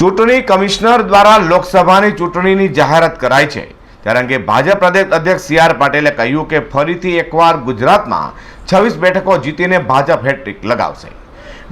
ચૂંટણી કમિશનર દ્વારા લોકસભાની ચૂંટણીની જાહેરાત કરાઈ છે. ત્યારે અંગે ભાજપ પ્રદેશ અધ્યક્ષ સી આર પાટીલે કહ્યું કે ફરીથી એકવાર ગુજરાતમાં છવ્વીસ બેઠકો જીતીને ભાજપ હેટ્રિક લગાવશે.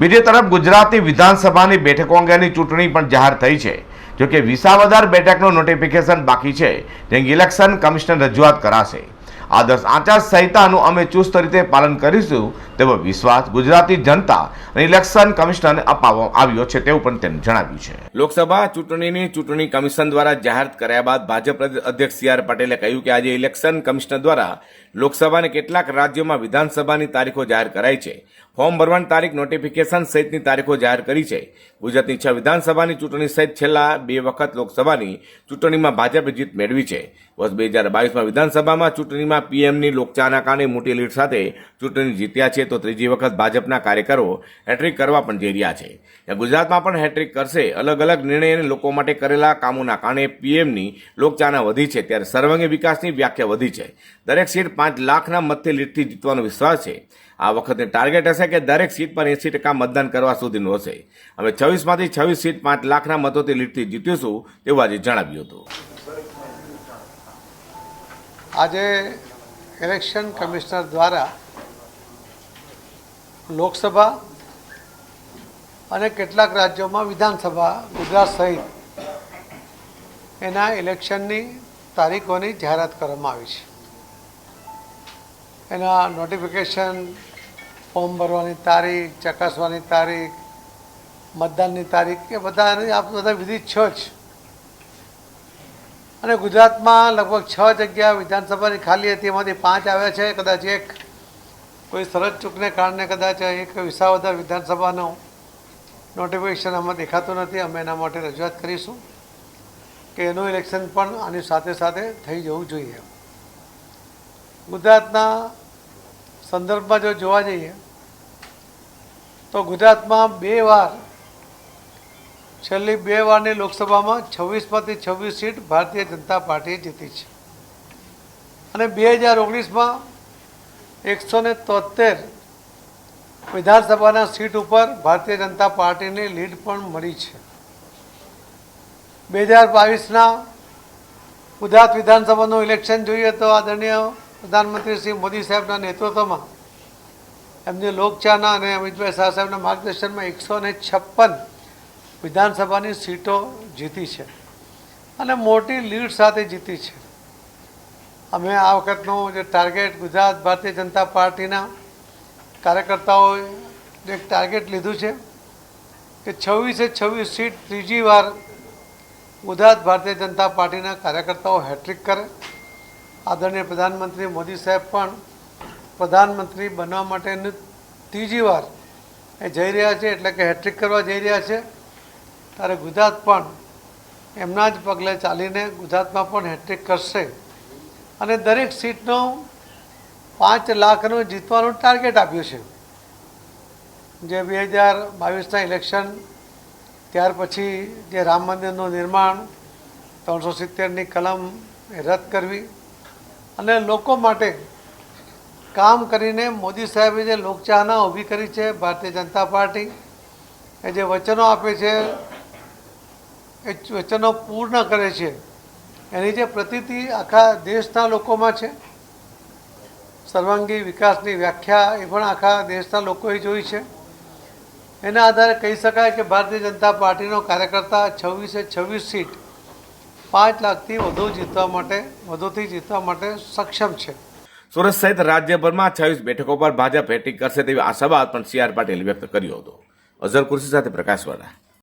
બીજી તરફ ગુજરાતની વિધાનસભાની બેઠકો અંગેની ચૂંટણી પણ જાહેર થઈ છે. જોકે વિસાવદર બેઠકનું નોટિફિકેશન બાકી છે. જે ઇલેક્શન કમિશનર રજૂઆત કરાશે. આદર્શ આચાર સંહિતાનું અમે ચુસ્ત રીતે પાલન કરીશું તેવો વિશ્વાસ ગુજરાતી જનતા અને ઇલેક્શન કમિશનરને અપાવવામાં આવ્યો છે તેવું પણ તેમ જણાવ્યું છે. લોકસભા ચૂંટણીની ચૂંટણી કમિશન દ્વારા જાહેર કર્યા બાદ ભાજપ અધ્યક્ષ સી આર પટેલે કહ્યું કે આજે ઇલેક્શન કમિશનર દ્વારા લોકસભાને કેટલાક રાજ્યોમાં વિધાનસભાની તારીખો જાહેર કરાઈ છે. ફોર્મ ભરવાની તારીખ, નોટિફિકેશન સહિતની તારીખો જાહેર કરી છે. ગુજરાતની છ વિધાનસભાની ચૂંટણી સહિત છેલ્લા બે વખત લોકસભાની ચૂંટણીમાં ભાજપે જીત મેળવી છે. વર્ષ બે હજાર બાવીસમાં વિધાનસભામાં ચૂંટણીમાં પીએમની લોકચાહના કારણે મોટી લીડ સાથે ચૂંટણી જીત્યા છે, તો ત્રીજી વખત ભાજપના કાર્યકરો હેટ્રિક કરવા પણ જઈ રહ્યા છે. ગુજરાતમાં પણ હેટ્રિક કરશે. અલગ અલગ નિર્ણય અને લોકો માટે કરેલા કામોના કારણે પીએમની લોકચાહના વધી છે. ત્યારે સર્વાંગી વિકાસની વ્યાખ્યા વધી છે. દરેક સીટ પાંચ લાખના મતથી લીડથી જીતવાનો વિશ્વાસ છે. આ વખતે ટાર્ગેટ હશે કે દરેક સીટ પર એંસી ટકા મતદાન કરવા સુધીનું હશે. અમે છવ્વીસમાંથી છવ્વીસ સીટ પાંચ લાખના મતોથી લીડથી જીતીશું તેવું આજે જણાવ્યું હતું. આજે ઇલેક્શન કમિશનર દ્વારા લોકસભા અને કેટલાક રાજ્યોમાં વિધાનસભા, ગુજરાત સહિત એના ઇલેક્શનની તારીખોની જાહેરાત કરવામાં આવી છે. એના નોટિફિકેશન ફોર્મ ભરવાની તારીખ, ચકાસવાની તારીખ, મતદાનની તારીખ, એ બધાની આ બધા વિધિ છ જ. અને ગુજરાતમાં લગભગ છ જગ્યા વિધાનસભાની ખાલી હતી, એમાંથી પાંચ આવ્યા છે. કદાચ એક કોઈ સરહદ ચૂકને કારણે કદાચ એક વિસાવદર વિધાનસભાનો નોટિફિકેશન આમાં દેખાતું નથી. અમે એના માટે રજૂઆત કરીશું કે એનું ઇલેક્શન પણ આની સાથે સાથે થઈ જવું જોઈએ. ગુજરાતના સંદર્ભમાં જો જોવા જઈએ, તો ગુજરાતમાં બે વાર છેલ્લી બે વારની લોકસભામાં છવ્વીસમાંથી છવ્વીસ સીટ ભારતીય જનતા પાર્ટીએ જીતી છે. અને બે હજાર ઓગણીસમાં એકસો ને તોતેર વિધાનસભાના સીટ ઉપર ભારતીય જનતા પાર્ટીની લીડ પણ મળી છે. બે હજાર બાવીસના ગુજરાત વિધાનસભાનું ઇલેક્શન જોઈએ તો આદરણીય પ્રધાનમંત્રી શ્રી મોદી સાહેબના નેતૃત્વમાં એમની લોકચાહના અને અમિતભાઈ શાહ સાહેબના માર્ગદર્શનમાં એકસો ને છપ્પન વિધાનસભાની સીટો જીતી છે. અને મોટી લીડ સાથે જીતી છે. અમે આ વખતનું જે ટાર્ગેટ ગુજરાત ભારતીય જનતા પાર્ટીના કાર્યકર્તાઓએ એક ટાર્ગેટ લીધું છે કે છવ્વીસે છવ્વીસ સીટ ત્રીજી વાર ગુજરાત ભારતીય જનતા પાર્ટીના કાર્યકર્તાઓ હેટ્રિક કરે. આદરણીય પ્રધાનમંત્રી મોદી સાહેબ પણ પ્રધાનમંત્રી બનવા માટેની ત્રીજી વાર એ જઈ રહ્યા છે, એટલે કે હેટ્રિક કરવા જઈ રહ્યા છે. ત્યારે ગુજરાત પણ એમના જ પગલે ચાલીને ગુજરાતમાં પણ હેટ્રિક કરશે. અને દરેક સીટનો પાંચ લાખનું જીતવાનું ટાર્ગેટ આપ્યું છે. જે બે હજાર બાવીસના ઇલેક્શન ત્યાર પછી જે રામ મંદિરનું નિર્માણ, ત્રણસો સિત્તેરની કલમ રદ કરવી. અને લોકો માટે કામ કરીને મોદી સાહેબે જે લોકચાહના ઊભી કરી છે, ભારતીય જનતા પાર્ટી, એ જે વચનો આપે છે એ વચનો પૂર્ણ કરે છે. એની જે પ્રતિતિ આખા દેશના લોકોમાં છે. સર્વાંગી વિકાસની વ્યાખ્યા એ પણ આખા દેશના લોકોએ જોઈ છે. એના આધારે કહી શકાય કે ભારતીય જનતા પાર્ટીનો કાર્યકર્તા છવ્વીસે છવ્વીસ સીટ પાંચ લાખથી વધુ જીતવા માટે, વધુથી જીતવા માટે સક્ષમ છે. સુરત સહિત રાજ્યભરમાં છવ્વીસ બેઠકો પર ભાજપ હેટિંગ કરશે તેવી આશાવાદ પણ સી આર પાટીલે વ્યક્ત કર્યો હતો. અઝર કુર્સી સાથે પ્રકાશવાળા.